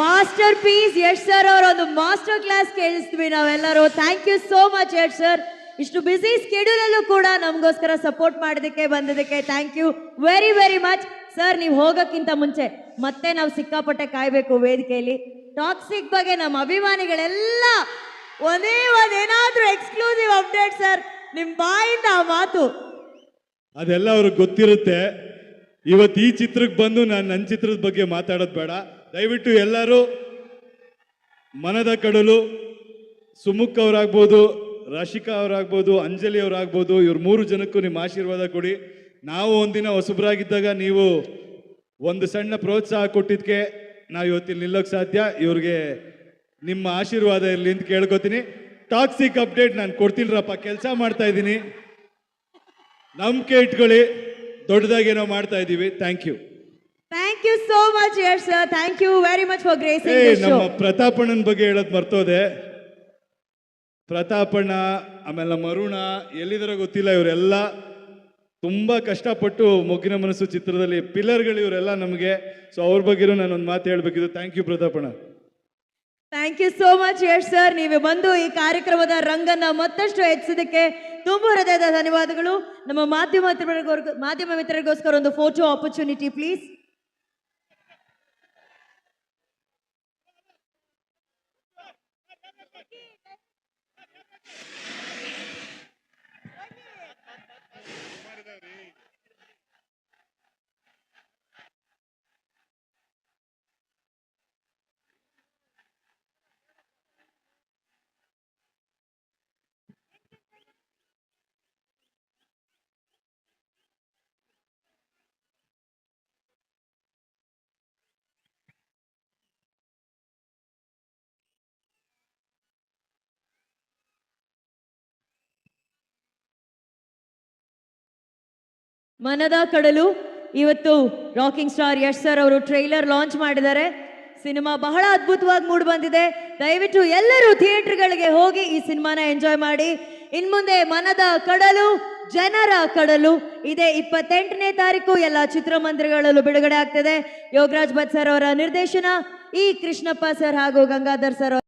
Master piece Yash sir ಅವರ ಒಂದು master class ಕೇಳಿಸ್ತೀವಿ ನಾವೆಲ್ಲರೂ. Thank you so much Yash sir ಇಷ್ಟು ಬಿಸಿ ಸ್ಕೆಡ್ಯೂಲ್ ಅಲ್ಲೂ ಕೂಡ ನಮಗೋಸ್ಕರ ಸಪೋರ್ಟ್ ಮಾಡೋದಕ್ಕೆ ಬಂದಿದ್ದಕ್ಕೆ thank you very very much sir ನೀವು ಹೋಗೋಕ್ಕಿಂತ ಮುಂಚೆ ಮತ್ತೆ ನಾವು ಸಿಕ್ಕಾಪಟ್ಟೆ ಕಾಯಬೇಕು ವೇದಿಕೆಯಲ್ಲಿ. ಟಾಕ್ಸಿಕ್ ಬಗ್ಗೆ ನಮ್ಮ ಅಭಿಮಾನಿಗಳೆಲ್ಲ ಒಂದೇ ಒಂದೇನಾದ್ರೂ ಎಕ್ಸ್ಕ್ಲೂಸಿವ್ ಅಪ್ಡೇಟ್ ಸರ್ ನಿಮ್ಮ ಬಾಯಿಂದ ಆ ಮಾತು. ಅದೆಲ್ಲ ಅವ್ರಿಗೆ ಗೊತ್ತಿರುತ್ತೆ. ಇವತ್ತು ಈ ಚಿತ್ರಕ್ಕೆ ಬಂದು ನಾನು ನನ್ನ ಚಿತ್ರದ ಬಗ್ಗೆ ಮಾತಾಡೋದು ಬೇಡ. ದಯವಿಟ್ಟು ಎಲ್ಲರೂ ಮನದ ಕಡಲು ಸುಮುಖ್ ಅವರಾಗ್ಬೋದು, ರಾಶಿಕಾ ಅವರಾಗ್ಬೋದು, ಅಂಜಲಿ ಅವರಾಗ್ಬೋದು, ಇವ್ರ ಮೂರು ಜನಕ್ಕೂ ನಿಮ್ಮ ಆಶೀರ್ವಾದ ಕೊಡಿ. ನಾವು ಒಂದಿನ ಹೊಸಬರಾಗಿದ್ದಾಗ ನೀವು ಒಂದು ಸಣ್ಣ ಪ್ರೋತ್ಸಾಹ ಕೊಟ್ಟಿದ್ದಕ್ಕೆ ನಾವು ಇವತ್ತಿಲ್ಲಿ ನಿಲ್ಲೋಕೆ ಸಾಧ್ಯ. ಇವ್ರಿಗೆ ನಿಮ್ಮ ಆಶೀರ್ವಾದ ಇರಲಿ ಅಂತ ಕೇಳ್ಕೊತೀನಿ. ಟಾಕ್ಸಿಕ್ ಅಪ್ಡೇಟ್ ನಾನು ಕೊಡ್ತಿಲ್ರಪ್ಪ, ಕೆಲಸ ಮಾಡ್ತಾ ಇದ್ದೀನಿ. ನಂಬಿಕೆ ಇಟ್ಕೊಳ್ಳಿ ದೊಡ್ಡದಾಗೇನೋ ಮಾಡ್ತಾ ಇದ್ದೀವಿ thank you. Thank you so much Yash sir thank you very much for a show ನಮ್ಮ ಪ್ರತಾಪಣ್ಣನ ಬಗ್ಗೆ ಹೇಳೋದು ಮರ್ತೋದೆ. ಪ್ರತಾಪಣ್ಣ ಆಮೇಲೆ ನಮ್ಮ ಅರುಣ ಎಲ್ಲಿದಾರೋ ಗೊತ್ತಿಲ್ಲ ಇವರೆಲ್ಲ. ತುಂಬಾ ಕಷ್ಟಪಟ್ಟು ಮೊಗ್ಗಿನ ಮನಸ್ಸು ಚಿತ್ರದಲ್ಲಿ ಪಿಲ್ಲರ್ಗಳು ಇವರೆಲ್ಲ ನಮಗೆ. ಸೊ ಅವ್ರ ಬಗ್ಗೆನೂ ನಾನು ಒಂದು ಮಾತು ಹೇಳ್ಬೇಕಿದ್ದು thank you ಪ್ರತಾಪಣ್ಣ. Thank you so much Yash sir ನೀವು ಬಂದು ಈ ಕಾರ್ಯಕ್ರಮದ ರಂಗನ್ನ ಮತ್ತಷ್ಟು ಹೆಚ್ಚಿಸೋದಕ್ಕೆ ತುಂಬ ಹೃದಯದ ಧನ್ಯವಾದಗಳು. ನಮ್ಮ ಮಾಧ್ಯಮ ಮಾಧ್ಯಮ ಮಿತ್ರರಿಗೋಸ್ಕರ ಒಂದು ಫೋಟೋ ಆಪರ್ಚುನಿಟಿ ಪ್ಲೀಸ್ ಮನದ ಕಡಲು ಇವತ್ತು ರಾಕಿಂಗ್ ಸ್ಟಾರ್ ಯಶ್ ಸರ್ ಅವರು ಟ್ರೈಲರ್ ಲಾಂಚ್ ಮಾಡಿದ್ದಾರೆ. ಸಿನಿಮಾ ಬಹಳ ಅದ್ಭುತವಾಗಿ ಮೂಡ್ ಬಂದಿದೆ. ದಯವಿಟ್ಟು ಎಲ್ಲರೂ ಥಿಯೇಟರ್ಗಳಿಗೆ ಹೋಗಿ ಈ ಸಿನಿಮಾನ ಎಂಜಾಯ್ ಮಾಡಿ. ಇನ್ಮುಂದೆ ಮನದ ಕಡಲು, ಜನರ ಕಡಲು, ಇದೇ ಇಪ್ಪತ್ತೆಂಟನೇ ತಾರೀಕು ಎಲ್ಲ ಚಿತ್ರಮಂದಿರಗಳಲ್ಲೂ ಬಿಡುಗಡೆ ಆಗ್ತದೆ. ಯೋಗರಾಜ್ ಭಟ್ ಸರ್ ಅವರ ನಿರ್ದೇಶನ, ಈ ಕೃಷ್ಣಪ್ಪ ಸರ್ ಹಾಗೂ ಗಂಗಾಧರ್ ಸರ್